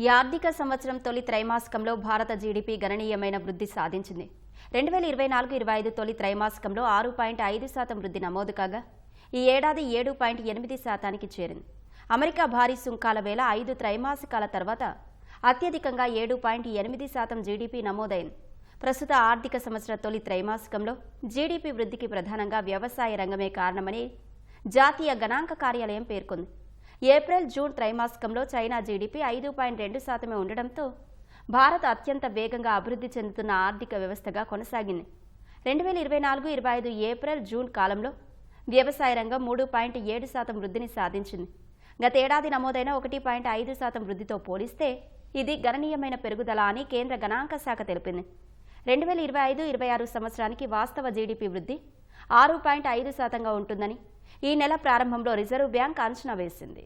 ఈ ఆర్థిక సంవత్సరం తొలి త్రైమాసికంలో భారత జీడీపీ గణనీయమైన వృద్ధి సాధించింది. రెండు వేల ఇరవై నాలుగు ఇరవై ఐదు తొలి త్రైమాసికంలో ఆరు పాయింట్ ఐదు శాతం వృద్ధి నమోదు కాగా ఈ ఏడాది ఏడు పాయింట్ ఎనిమిది శాతానికి చేరింది. అమెరికా భారీ సుంకాల వేళ ఐదు త్రైమాసికాల తర్వాత అత్యధికంగా ఏడు పాయింట్ ఎనిమిది శాతం జీడీపీ నమోదైంది. ప్రస్తుత ఆర్థిక సంవత్సర తొలి త్రైమాసికంలో జీడీపీ వృద్ధికి ప్రధానంగా వ్యవసాయ రంగమే కారణమని జాతీయ గణాంక కార్యాలయం పేర్కొంది. ఏప్రిల్ జూన్ త్రైమాసికంలో చైనా జీడిపి ఐదు పాయింట్ రెండు శాతమే ఉండడంతో భారత్ అత్యంత వేగంగా అభివృద్ధి చెందుతున్న ఆర్థిక వ్యవస్థగా కొనసాగింది. రెండు వేల ఇరవై నాలుగు ఇరవై ఐదు ఏప్రిల్ జూన్ కాలంలో వ్యవసాయ రంగం మూడు పాయింట్ ఏడు శాతం వృద్ధిని సాధించింది. గతేడాది నమోదైన ఒకటి పాయింట్ ఐదు శాతం వృద్ధితో పోలిస్తే ఇది గణనీయమైన పెరుగుదల అని కేంద్ర గణాంక శాఖ తెలిపింది. రెండు వేల ఇరవై ఐదు ఇరవై ఆరు సంవత్సరానికి వాస్తవ జీడిపి వృద్ధి ఆరు పాయింట్ ఐదు శాతంగా ఉంటుందని ఈ నెల ప్రారంభంలో రిజర్వ్ బ్యాంక్ అంచనా వేసింది.